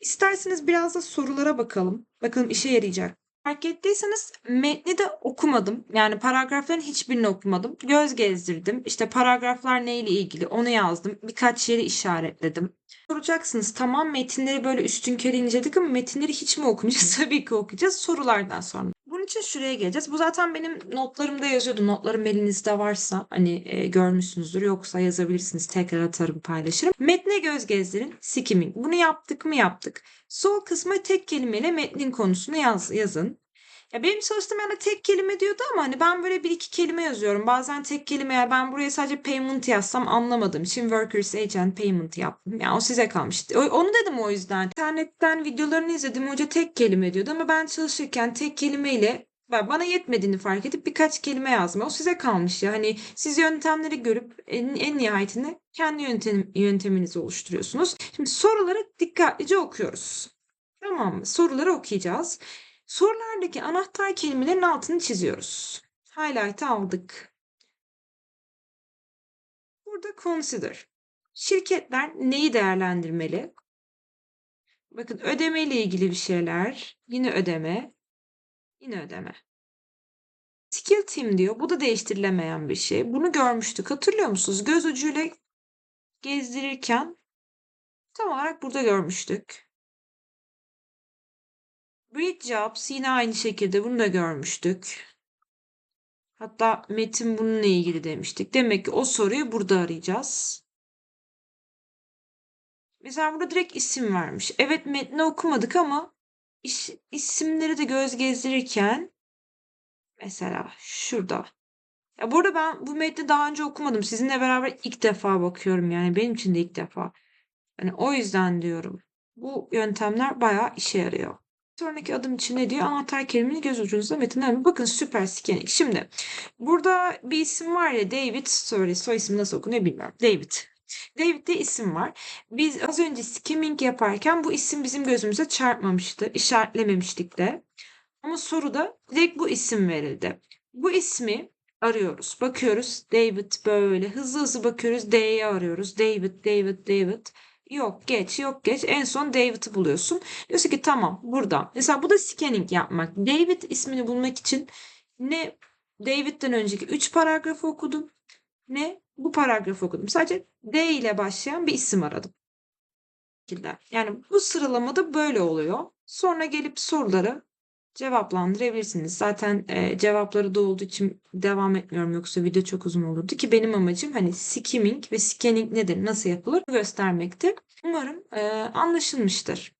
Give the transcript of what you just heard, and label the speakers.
Speaker 1: İsterseniz biraz da sorulara bakalım. Bakalım işe yarayacak. Fark ettiyseniz metni de okumadım. Yani paragrafların hiçbirini okumadım. Göz gezdirdim. İşte paragraflar neyle ilgili onu yazdım. Birkaç yeri işaretledim. Soracaksınız tamam metinleri böyle üstün körü inceledik ama metinleri hiç mi okumayacağız? Tabii ki okuyacağız sorulardan sonra. İçin şuraya geleceğiz. Bu zaten benim notlarımda yazıyordu. Notlarım elinizde varsa hani e, görmüşsünüzdür. Yoksa yazabilirsiniz. Tekrar atarım paylaşırım. Metne göz gezdirin. Skimming. Bunu yaptık mı yaptık. Sol kısma tek kelimeyle metnin konusunu yaz, yazın. Ya benim çalıştığım yerde tek kelime diyordu ama hani ben böyle bir iki kelime yazıyorum. Bazen tek kelime ya ben buraya sadece payment yazsam anlamadığım için workers agent payment yaptım. Yani o size kalmış. O- Onu dedim o yüzden. İnternetten videolarını izledim. Hoca tek kelime diyordu ama ben çalışırken tek kelimeyle bana yetmediğini fark edip birkaç kelime yazma. O size kalmış ya. Hani siz yöntemleri görüp en, en nihayetinde kendi yöntem, yönteminizi oluşturuyorsunuz. Şimdi soruları dikkatlice okuyoruz. Tamam mı? Soruları okuyacağız. Sorulardaki anahtar kelimelerin altını çiziyoruz. Highlight'ı aldık. Burada consider. Şirketler neyi değerlendirmeli? Bakın ödeme ile ilgili bir şeyler. Yine ödeme. Yine ödeme. Skill team diyor. Bu da değiştirilemeyen bir şey. Bunu görmüştük. Hatırlıyor musunuz? Göz ucuyla gezdirirken tam olarak burada görmüştük. Bridge jobs yine aynı şekilde bunu da görmüştük. Hatta metin bununla ilgili demiştik. Demek ki o soruyu burada arayacağız. Mesela burada direkt isim vermiş. Evet metni okumadık ama iş, isimleri de göz gezdirirken mesela şurada. Ya burada ben bu metni daha önce okumadım. Sizinle beraber ilk defa bakıyorum yani benim için de ilk defa. Hani o yüzden diyorum. Bu yöntemler bayağı işe yarıyor. Sonraki adım için ne diyor? Anahtar kelimenin göz ucunuzda metinler. Bakın süper scanning. Şimdi burada bir isim var ya David sorry soy ismi nasıl okunuyor bilmiyorum. David. David de isim var. Biz az önce skimming yaparken bu isim bizim gözümüze çarpmamıştı. işaretlememiştik de. Ama soruda direkt bu isim verildi. Bu ismi arıyoruz. Bakıyoruz. David böyle hızlı hızlı bakıyoruz. D'yi arıyoruz. David, David, David. Yok geç, yok geç. En son David'i buluyorsun. Diyorsun ki tamam burada. Mesela bu da scanning yapmak. David ismini bulmak için ne David'den önceki 3 paragrafı okudum ne bu paragrafı okudum. Sadece D ile başlayan bir isim aradım. Yani bu sıralamada böyle oluyor. Sonra gelip soruları cevaplandırabilirsiniz. Zaten e, cevapları da olduğu için devam etmiyorum yoksa video çok uzun olurdu ki benim amacım hani skimming ve scanning nedir, nasıl yapılır göstermekti. Umarım e, anlaşılmıştır.